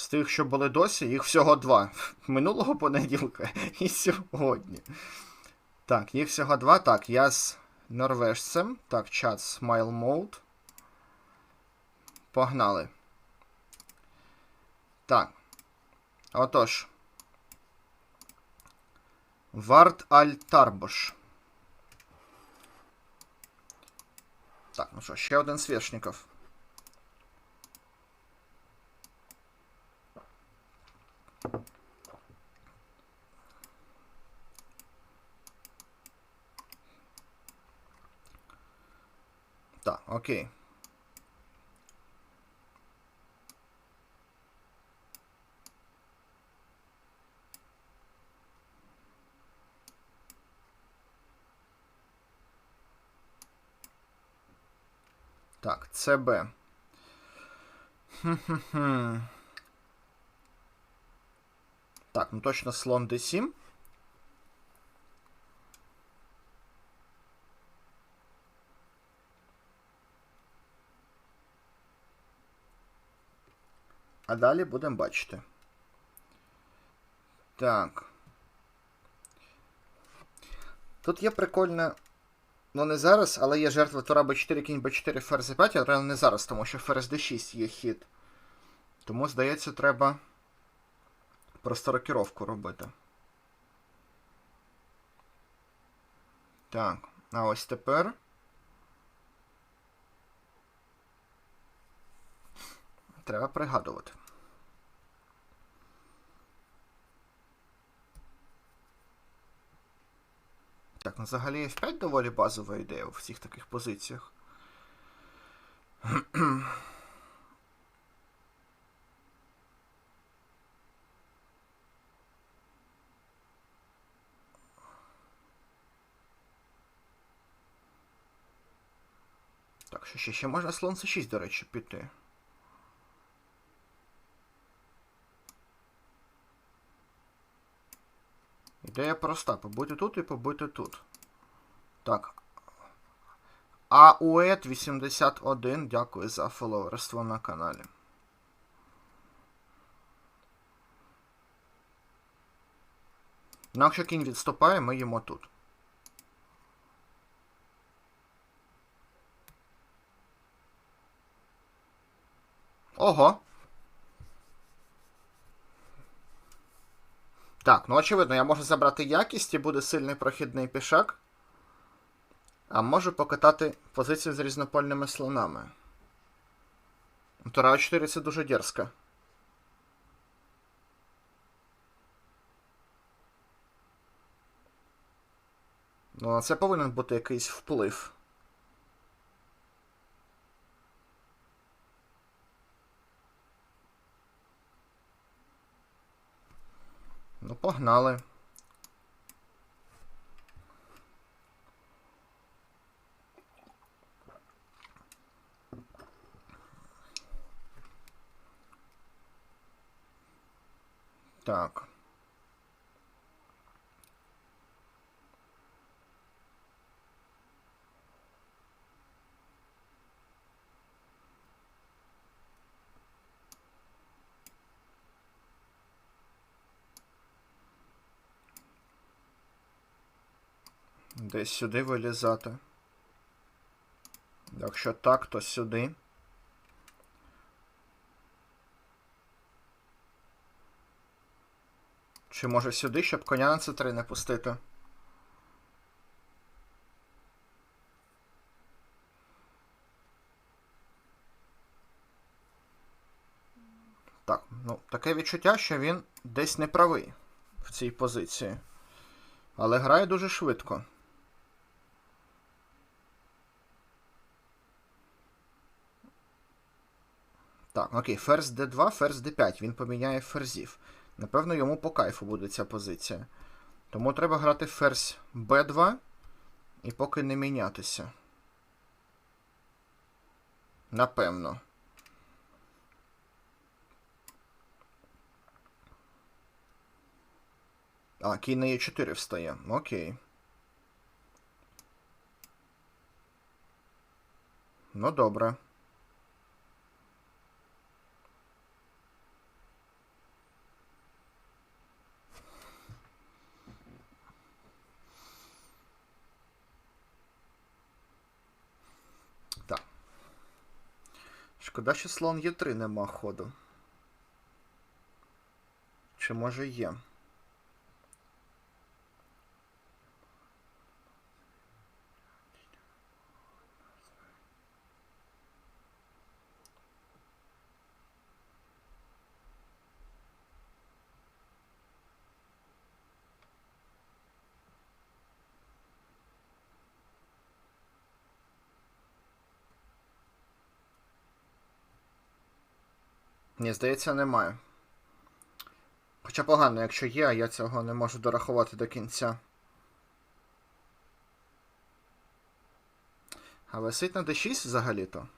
З тих, що були досі, їх всього два. Минулого понеділка і сьогодні. Так, їх всього два. Так, я з норвежцем. Так, чат Smile Mode. Погнали. Так. Отож. Вард Аль Тарбош. Так, ну що, ще один Свешников. Окей. Так, ЦБ. Так, ну точно слон d7. А далі будемо бачити. Так. Тут є прикольне. Ну, не зараз, але є жертва тура b4, кінь b4, ферзь 5, але не зараз, тому що ферзь d6 є хід. Тому, здається, треба просто рокіровку робити. Так, а ось тепер. Треба пригадувати. Так, ну взагалі F5 доволі базова ідея у всіх таких позиціях. Так, що ще, ще можна слон C6, до речі, піти. Ідея проста. Побути тут і побути тут. Так. АУЕТ 81. Дякую за фоловерство на каналі. Ну, якщо кінь відступає, ми їмо тут. Ого. Так, ну очевидно, я можу забрати якість і буде сильний прохідний пішак. А можу покатати позицію з різнопольними слонами. Тура 4 це дуже дерзко. Ну, на це повинен бути якийсь вплив. Ну, погнали. Так. Десь сюди вилізати. Якщо так, то сюди. Чи може сюди, щоб коня на c3 не пустити? Так, ну, таке відчуття, що він десь не правий в цій позиції. Але грає дуже швидко. Так, окей, ферзь d2, ферзь d5. Він поміняє ферзів. Напевно, йому по кайфу буде ця позиція. Тому треба грати ферзь b2 і поки не мінятися. Напевно. А, кінь на Е4 встає. Окей. Ну, добре. Шкода, що слон Є3 нема ходу. Чи може є? Ні, здається, немає. Хоча погано, якщо є, я цього не можу дорахувати до кінця. А висить на D6 взагалі-то.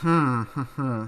Hmm.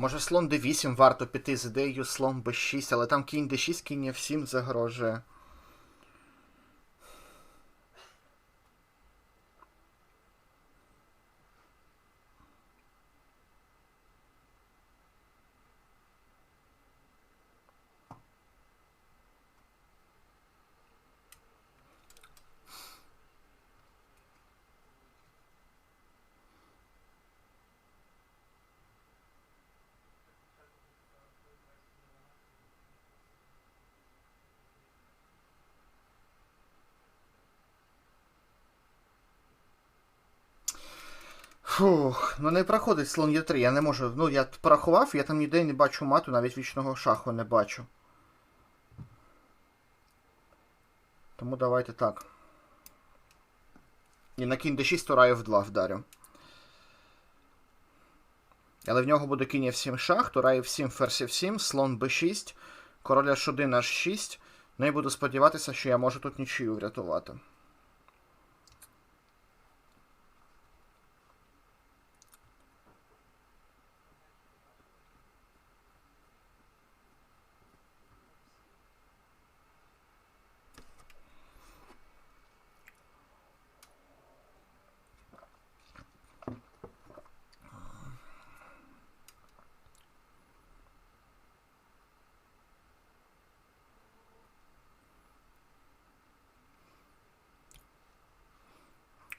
Може слон d8 варто піти з ідеєю слон b6, але там кінь d6, кінь f7 загрожує. Фух, ну не проходить слон Е3, я не можу. Ну, я порахував, я там ніде не бачу мату, навіть вічного шаху не бачу. Тому давайте так. І на кінь d6 тура f2 вдарю. Але в нього буде кінь f7 шах, тура f7, ферзь f7, слон b6, король h1, h6. Ну і буду сподіватися, що я можу тут нічию врятувати.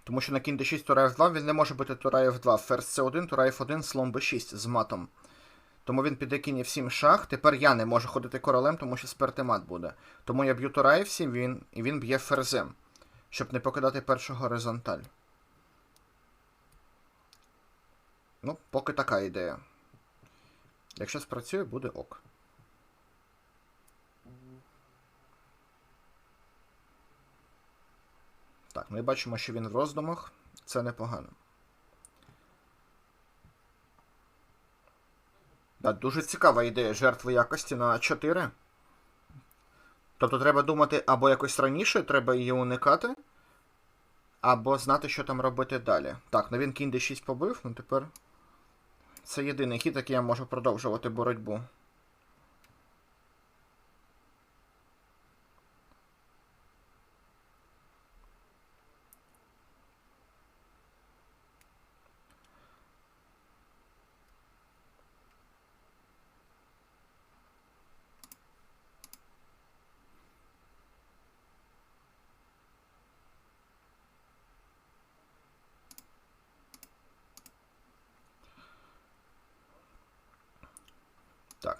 Тому що на кінь d6 тура f2 він не може бути тура f2. Ферзь c1, тура f1, слон b6 з матом. Тому він піде кінь f7 шах. Тепер я не можу ходити королем, тому що сперти мат буде. Тому я б'ю тура f7, він, і він б'є ферзем, щоб не покидати першу горизонталь. Ну, поки така ідея. Якщо спрацює, буде ок. Ми бачимо, що він в роздумах. Це непогано. Да, дуже цікава ідея жертви якості на 4. Тобто треба думати або якось раніше, треба її уникати, або знати, що там робити далі. Так, ну він кінь d6 побив, ну тепер. Це єдиний хід, який я можу продовжувати боротьбу.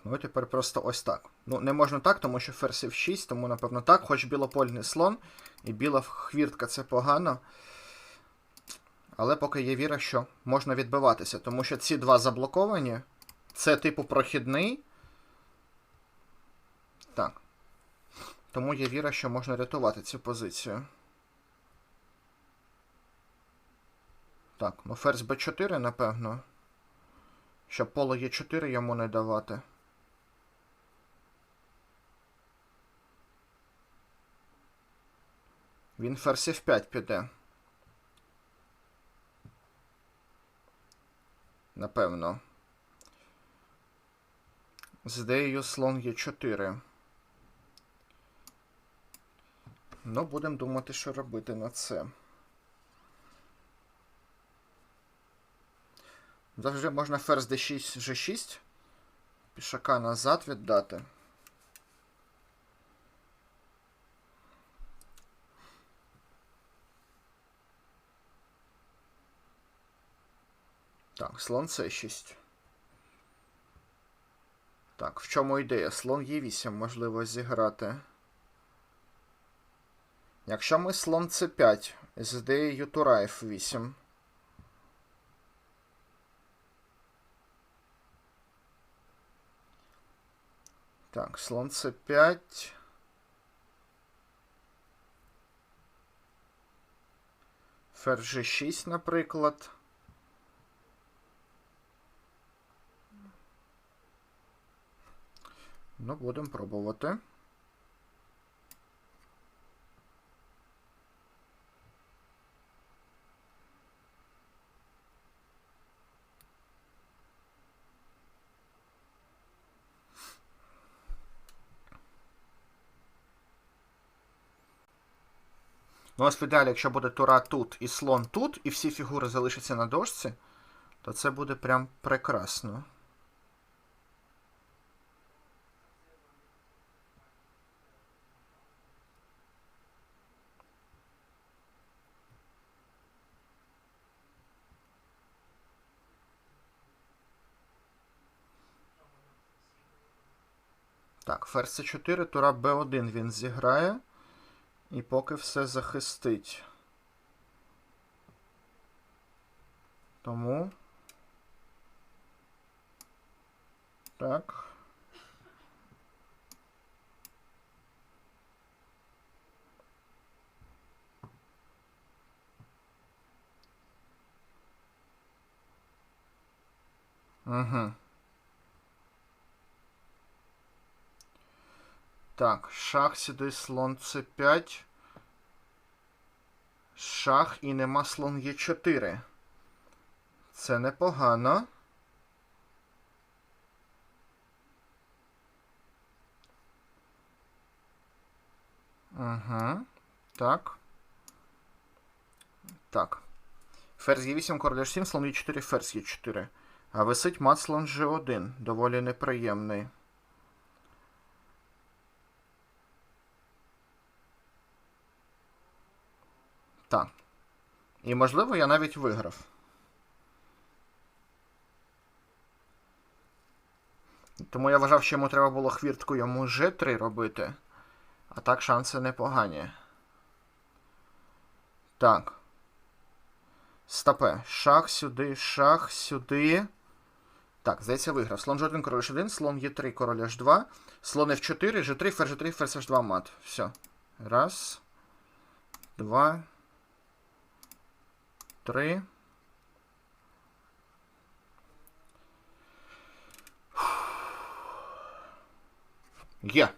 Ну, тепер просто ось так. Ну, не можна так, тому що ферзь F6, тому, напевно, так. Хоч білопольний слон і біла хвіртка це погано. Але поки є віра, що можна відбиватися, тому що ці два заблоковані. Це типу прохідний. Так. Тому є віра, що можна рятувати цю позицію. Так, ну ферзь b4, напевно. Щоб поло Е4 йому не давати. Він ферзь F5 піде. Напевно. З ідеєю слон Е4. Ну, будемо думати, що робити на це. Завжди можна ферзь d6, g6. Пішака назад віддати. Так, слон c6. Так, в чому ідея? Слон Е8 можливо зіграти. Якщо ми слон c5 з ідеєю тура f8. Так, слон c5. Ферзь g6, наприклад. Ну, будемо пробувати. Ну, ось в ідеалі, якщо буде тура тут і слон тут, і всі фігури залишаться на дошці, то це буде прям прекрасно. Так, ферзь c4, тура b1 він зіграє. І поки все захистить. Тому. Так. Угу. Так, шах сюди слон c5. Шах і нема слон Е4. Це непогано. Угу. Так. Так. Ферзь Е8, король H7, слон Е4, ферзь Е4. А висить мат слон G1. Доволі неприємний. Так. І, можливо, я навіть виграв. Тому я вважав, що йому треба було хвіртку йому G3 робити. А так шанси непогані. Так. Стопе. Шах сюди, шах сюди. Так, здається, виграв. Слон G1, король H1, слон Е3, король H2, слон F4, G3, ферзь G3, ферзь H2 мат. Все. Раз. Два. Три. Є.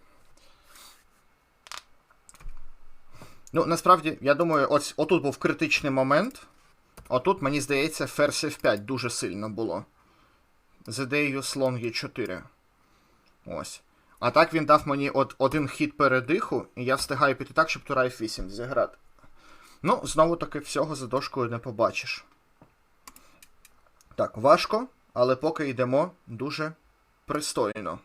Ну, насправді, я думаю, ось отут був критичний момент. Отут, мені здається, ферзь F5 дуже сильно було. З ідеєю слон Е4. Ось. А так він дав мені от один хід передиху, і я встигаю піти так, щоб тура F8 зіграти. Ну, знову таки, всього за дошкою не побачиш. Так, важко, але поки йдемо дуже пристойно.